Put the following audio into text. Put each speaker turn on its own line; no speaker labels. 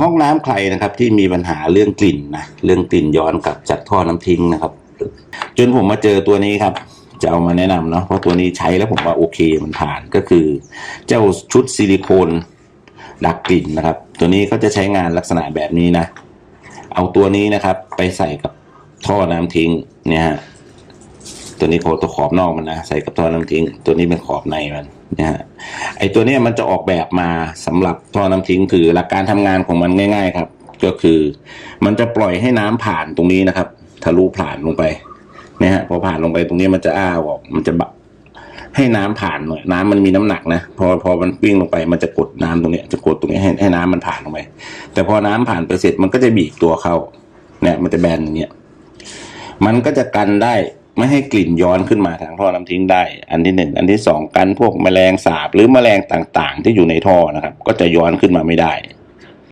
ห้องน้ำใครนะครับที่มีปัญหาเรื่องกลิ่นนะเรื่องกลิ่นย้อนกลับจากท่อน้ำทิ้งนะครับ จนผมมาเจอตัวนี้ครับ จะเอามาแนะนำเนาะเพราะตัวนี้ใช้แล้วผมว่าโอเคมันผ่านก็คือ เจ้าชุดซิลิโคนดักกลิ่นนะครับ ตัวนี้เขาจะใช้งานลักษณะแบบนี้นะ เอาตัวนี้นะครับ ไปใส่กับท่อน้ำทิ้งเนี่ยฮะ ตัวนี้โคตัวขอบนอกมันนะใส่กับท่อน้ำทิ้ง ตัวนี้เป็นขอบในมันนี่ยฮะไอตัวนี้มันจะออกแบบมาสำหรับท่อน้ำทิ้ง คือหลักการทำงานของมันง่าย ๆ ครับ ก็คือ มันจะปล่อยให้น้ำผ่านตรงนี้นะครับทะลุผ่านลงไปเนี่ยฮะพอผ่านลงไปตรงนี้มันจะอ้าออกมันจะบะให้น้ำผ่านหน่อยน้ำมันมีน้ำหนักนะพอพอมันวิ่งลงไปมันจะกดน้ำตรงนี้จะกดตรงนี้ให้ให้น้ำมันผ่านลงไป แต่พอน้ำผ่านไปเสร็จมันก็จะบีบตัวเข้าเนี่ยมันจะแบนอย่างเงี้ยมันก็จะกันได้ ไม่ให้กลิ่นย้อนขึ้นมาทางท่อน้ำทิ้งได้ อันที่หนึ่งอันที่สองกันพวกแมลงสาบหรือแมลงต่างๆ ที่อยู่ในท่อนะครับ ก็จะย้อนขึ้นมาไม่ได้